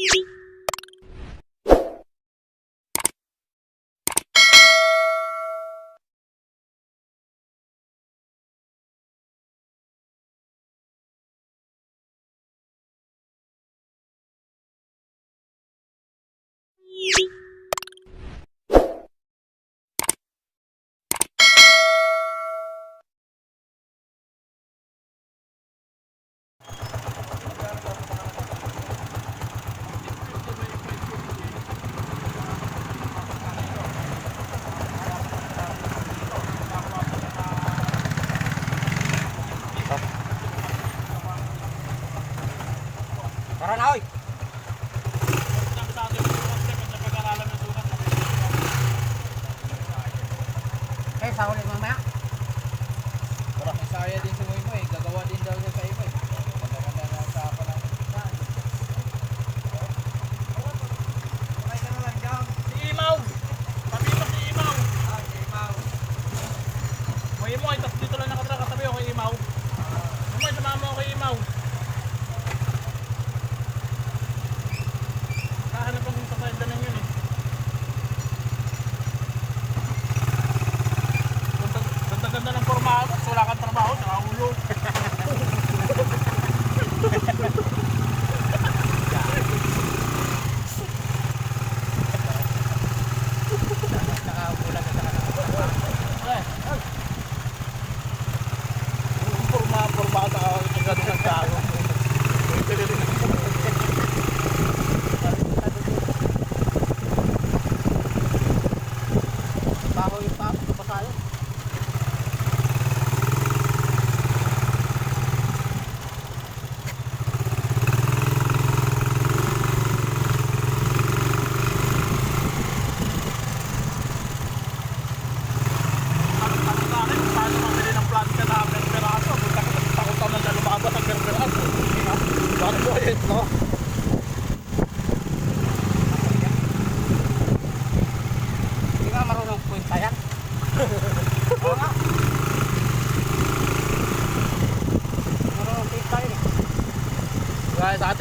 Beep.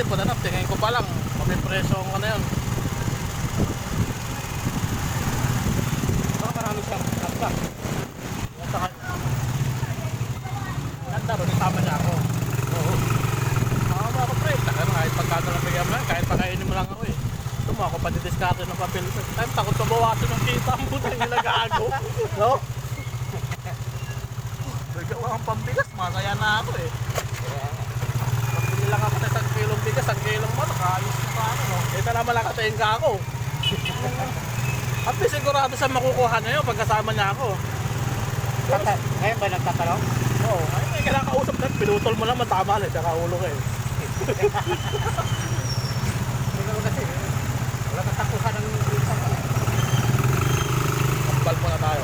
Sa punta na, tingin ko pa lang, mapipreso ang ano yun. Baka marami siyang nagsa. Yan sa kanya. Ganda ron, isama niya ako. Oo. Oo, mga kapre, taka na, kahit pagkano lang bigyan mo yan, kahit pakainin mo lang ako eh. Ito mo ako pa didiskarte ng papel. Time, takot sa bawasan ng kita mo na yung nag-aago. No? Nagawa ang pambigas, masaya na ako eh. Lang ako ng isang kilong bigas, isang kilong mo, nakaayos na pa ako. No? Ito naman lang katayin ka ako. At least sigurado sa makukuha niya yun pagkasama niya ako. Tata- Ngayon ba nagtatanong? Oo, ay may kinakausap na, pinutol mo lang matama na, tsaka ulo ka eh. Siguro kasi, wala katapusan ng kwenta ko. Kambal mo na tayo.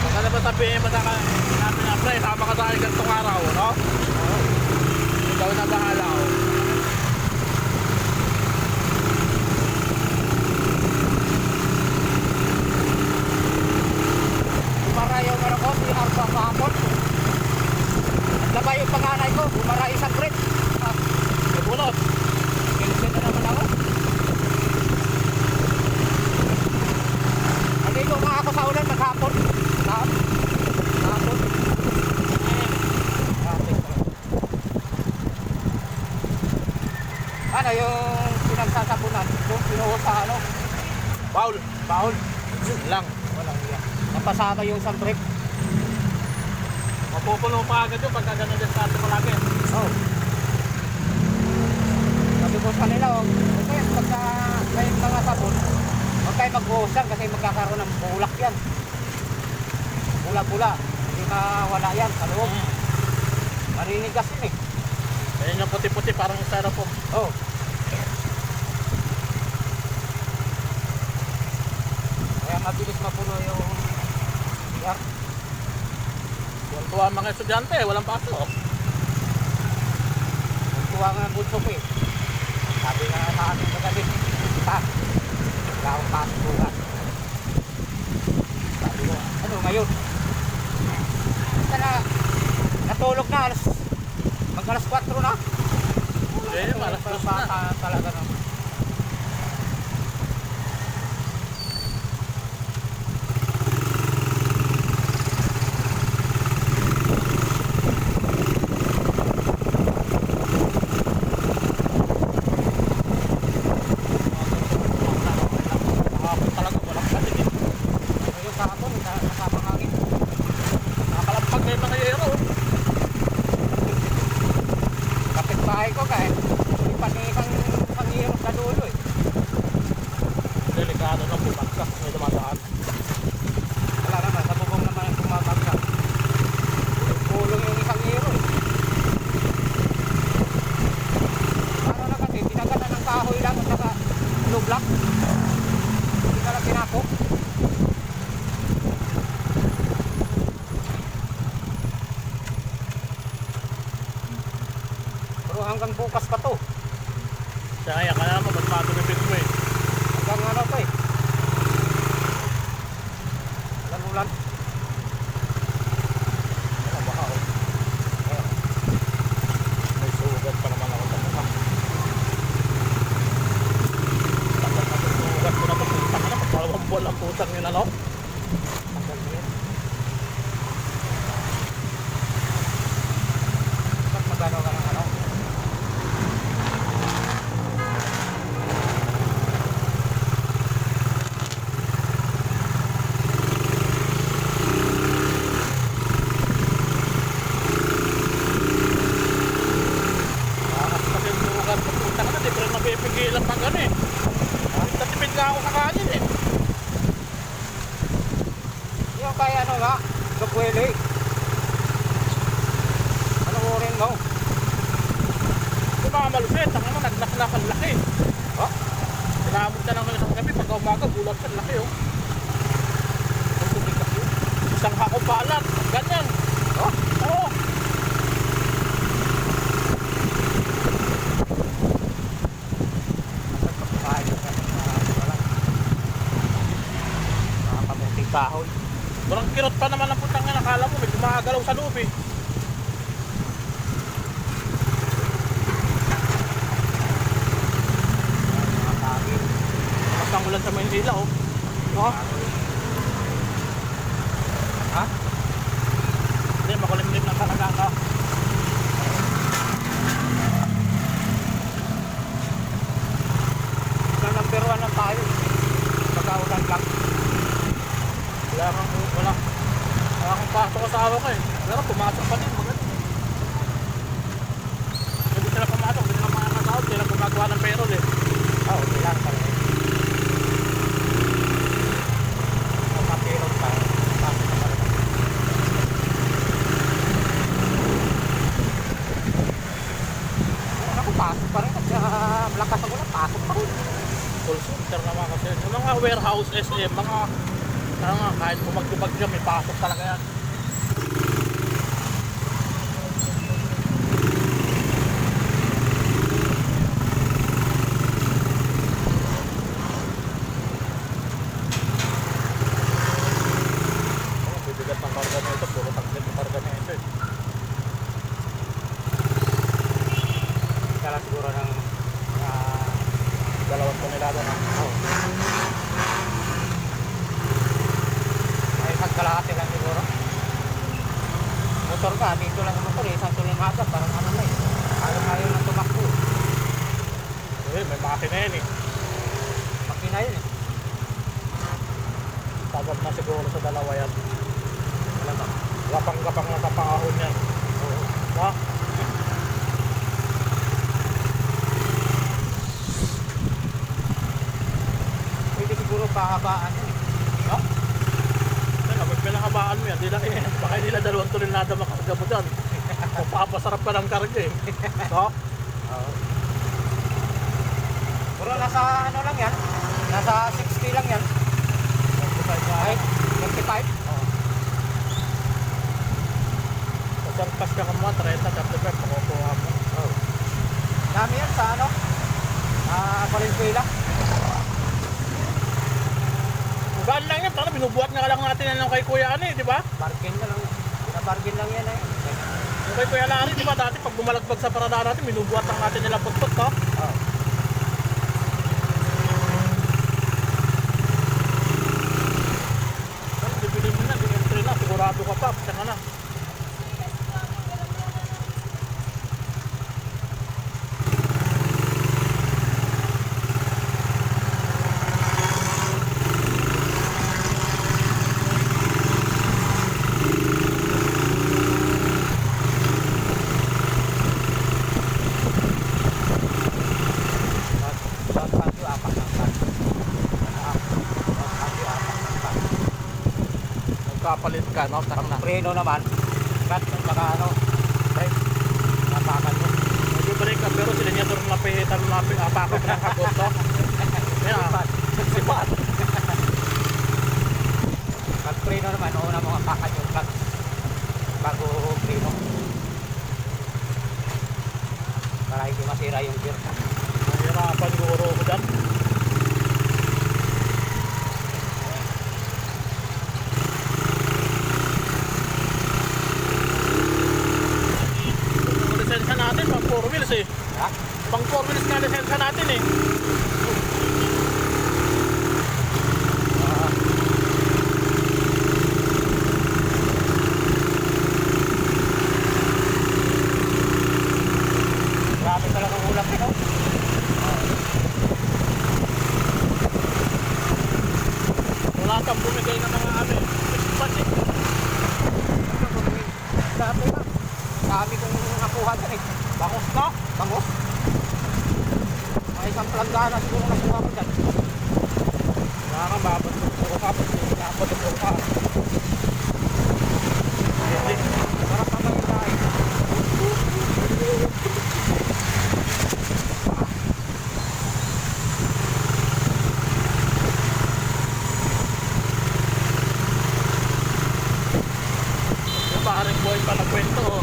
Baka na ba sabihin mo na ka, natin na, pre, sama ka tayo ganitong araw, no? Oo. Ikaw na bahala, oh. Bumara yung ano ko, si Arpa kahapon. Labay yung panganay ko, bumara isang grip. Ah, Nabunot. Kailan na naman ako. Naligo nga ako sa ulan maghapon. Kahapon. Kahapon. Traffic pala. Ano yung pinagsasabunan? Yung pinuhos sa ano? Paul. Paul. Yun lang. Walang iya. Napasama yung isang brick. Mapupuno pa agad yun pagka ganun din sa atin palagi. Oh. Sabi ko sa kanila, oh, okay, pagka ngayon mga sabon, huwag kayo mag-uusap kasi magkakaroon ng bulak yan. Bula-bula. Hindi mawala yan sa loob. Marinigas yun eh. Ayun yung puti-puti parang styrofoam. Oh. Kaya mabilis mapuno yung yak. Yung tuwa ang mga estudyante, walang pasok. Kuha nga ng bunso ko eh. Sabi nga sa akin magabi, pa, wala akong pasok bukas. Sabi ko, ano ngayon? Sana 4 na. Eh, malas dos na. Pa- Talaga na. Kahapon talaga, walang kasi. Ngayon kahapon, na- nakabang hangin. Nakakalampag na yung mga yero. Kapit-bahay ko kaya. Hindi pa ni kang panghirap sa dulo eh. Delikado na bumagsak. May dumadaan. Wala naman, sa bubong naman ang bumabagsak. Kulong yung isang hero eh. Ano na kasi, tinagana ng kahoy lang at saka blue block. Hindi ka lang tinako. Pero hanggang bukas pa to. Kaya kaya naman, ba't matulipid mo eh. Hanggang ano to eh. Ulan-ulan. Ano ba ako? May sugat pa naman ako sa mukha. Tagal na itong sugat ko na ito. Putang na, magpalawang buwan ang putang yun ano? Tagal na yun. Ba't magano ka ng ano? Akas kasi yung sugat ko. Putang na, di ko rin mapipigilan pag ano eh. Tatipid nga ako sa kanin eh. Yung kaya ano nga, Dukwele. Ano mo rin mo? Kung mga malusit, ang ano, nagnaknak ang laki. Oh? Sinabot na lang ko isang gabi, pagka umaga, bulat ang laki oh. Isang hako balat, ganyan. Oh? Oo. Nakakamunting kahoy. Walang kirot pa naman ang putang yan. Akala mo, may gumagalaw sa loob eh. Ang ulan sa Maynila oh. Oh? Ha? Hindi, makulimlim na talaga ka. Na number one na tayo. Pagkaulan lang. Wala kang, wala. Wala kang pasok asawa ko eh. Pero pumasok pa din, magaling eh. Hindi sila pumasok, hindi sila mga kasahod, sila gumagawa ng payroll eh. Oo, oh, ilan talaga. Kung mapirot ka, pasok ka pa rin. Ako, pasok pa rin kasi ah, malakas ang ulan, pasok pa rin. Full center naman kasi. Yung mga warehouse, SM, mga ano kahit bumag-bumag dyan, may pasok talaga yan. Oh, bibigat ng karga na ito, puro taglit yung karga na ito eh. Kala siguro ng ah, Tonelada na. oh. Ay, isang kalahati lang siguro. Motor ka, dito lang ang motor, eh, isang tulinghasa, parang ano na eh. Ayaw ayaw nang tumakbo. Eh, may makina yan eh. Makina yun eh. Tagal na siguro sa dalawa yan. Wala ba? Gapang-gapang na sa pangahon yan. Oo. Ha? Pahabaan yun eh. Ha? Teka, may pinakabaan mo yan. Di lang eh. Baka na dalawang tulinada makarga mo dyan. Papapasarap ka ng karga eh. Ha? Oo. Pero nasa ano lang yan, nasa 60 lang yan. 25 Ay, 25? Oo. Sa sarpas ka kamo, 30, 35, makukuha mo. Oh. Dami yan sa ano? Ah, Valenzuela. Gaan lang yan. Parang binubuhat nga lang natin yan ng kay Kuya ano eh, di ba? Bargain na lang. Binabargain lang yan eh. Okay, Kuya Larry, di ba dati pag bumalagpag sa parada natin, minubuhat lang natin nilang pagpag, no? Oo. Ano, bibili mo na, di-entry na, sigurado ka pa, kasi nga na. Pagpagyo, apat ng tan. Pagpagyo, apat ng tan. Magkapalit ka, no? Tarang na. Preno naman, cut, saka ano, brake. Napakan mo. Mag-break ka, pero sila niya doon napihitan, napi, apakot ng kagot, no? Yan ah. Sipat. Pag preno naman, una mo apakan yung clutch. Bago preno. Para hindi masira yung gear. Mahirapan siguro ko dyan. Yung lisensya natin, pang 4 wheels eh. Ha? Pang 4 wheels nga lisensya natin eh. Grabe talaga ang ulam nito. Wala kang bumigay ng mga ano eh. Fishpan eh. Dami na. Dami kong nakuha dyan eh. Bangos na. Bangos. Mga isang planggana ko dyan. Wala kang ng puro. Yung paring boy pa na kwento. oh.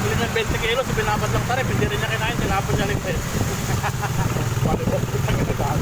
Bumili ng 20 kilos, binabad lang tarif, hindi rin niya kinain, tinapon niya lang din. Palibok ko sa ginagawa.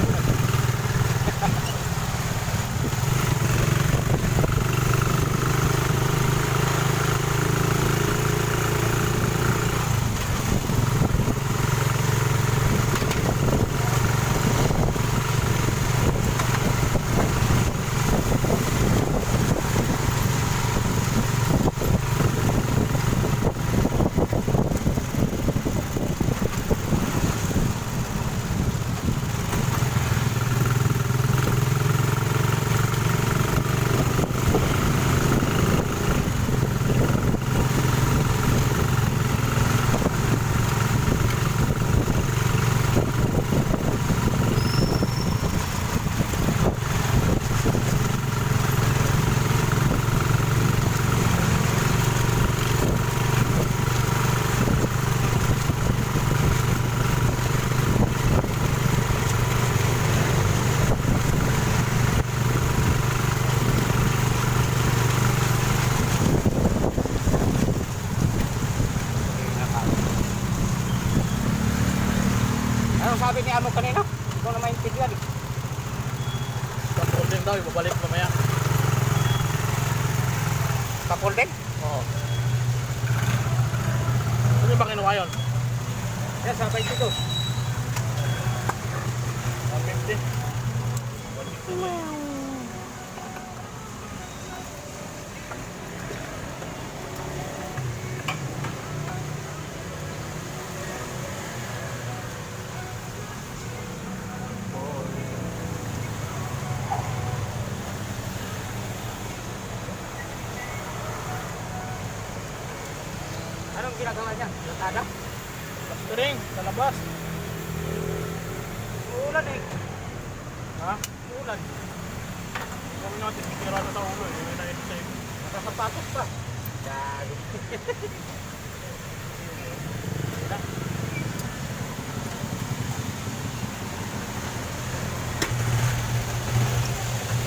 Anong sabi ni Amo kanina? Hindi ko na maintindihan eh. Sa holding daw, ibabalik mamaya. Kapol din? Oo. Ano yung ba kinuha yun? Yan, sabay dito. 150. 150 ba yun? Anong ginagawa niya? Ada? Plastering, sa labas. Uulan eh. Ha? Ulan. Kami natin, na sa ulo eh. May na-edit sa'yo. Nakasapatos pa. Gago.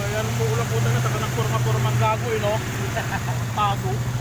Kaya nung uulan po na, saka ng forma-formang gago eh, no? Tago.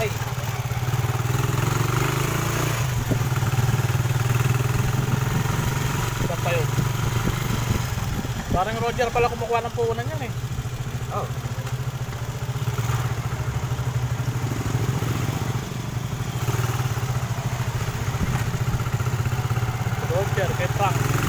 Pa yun? Parang Roger pala kumukuha ng puhunan yan eh. Oh. Roger, kay Frank.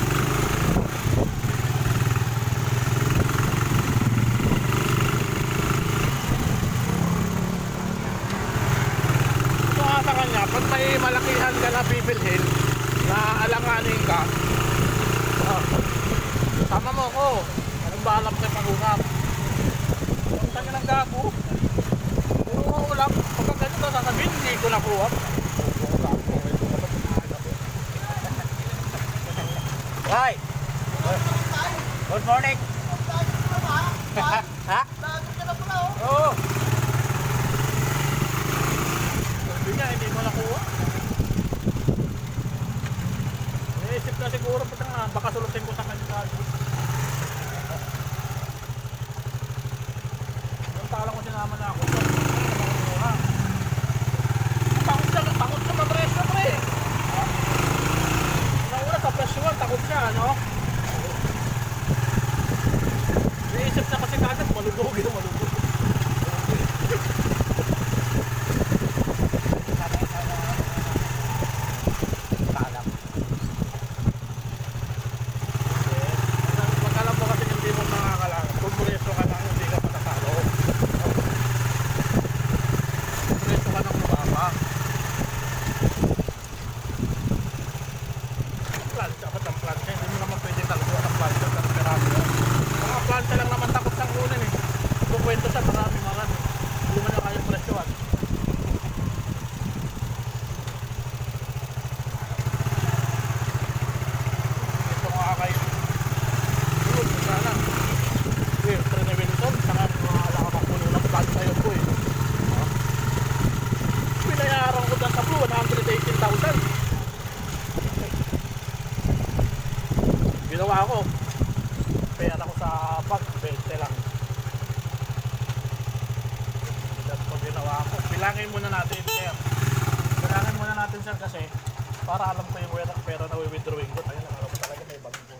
Sa kanya, pag may malakihan ka na bibilhin, na alanganin ka, ah, sama mo ko. Anong bahala mo kayo pag-usap? Ang tanga ng gago. Puro ulam. Pagka ganito sasabihin, hindi ko nakuha. Hi. Good morning. ha? Oo. Sabi niya, hindi mo nakuha. Naisip na siguro, baka sulutin ko sa kanya. Yung tala ko sinama na ako. Nakuha. Takot siya, takot siya mapresyo, pre. Nauna sa presyoan, takot siya, ano? Naisip na kasi kagad, malugog yun, malugog. Kalam. Pag alam mo kasi hindi mo makakalang, pumpreso ka lang, hindi ka matatalo. Pumpreso ka ng mababa. Plancha, ba't ang plancha? Hindi mo naman pwede taluan ang plancha ng peraso. Mga plancha lang naman takot sa kunin eh. Kukwento siya, marami marami. Hindi mo na kayang presyoan. Ito nga kayo. Yun, sana. Eh, pre na Wilson, sana mga alakamang puno ng plan sa'yo po eh. Ha? Pinayaran ko dyan sa Blue, 118,000. Ginawa ko. Pera ko sa bag, 20 lang. Ganun po ginawa ko. Bilangin muna natin, sir. Bilangin muna natin, sir, kasi para alam ko yung pera, pera na withdrawing ko. Ayun, alam ko talaga may bag ko.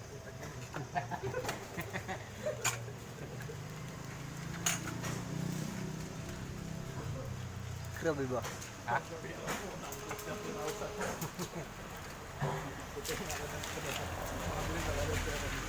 Grabe ba? Ha? Thank you.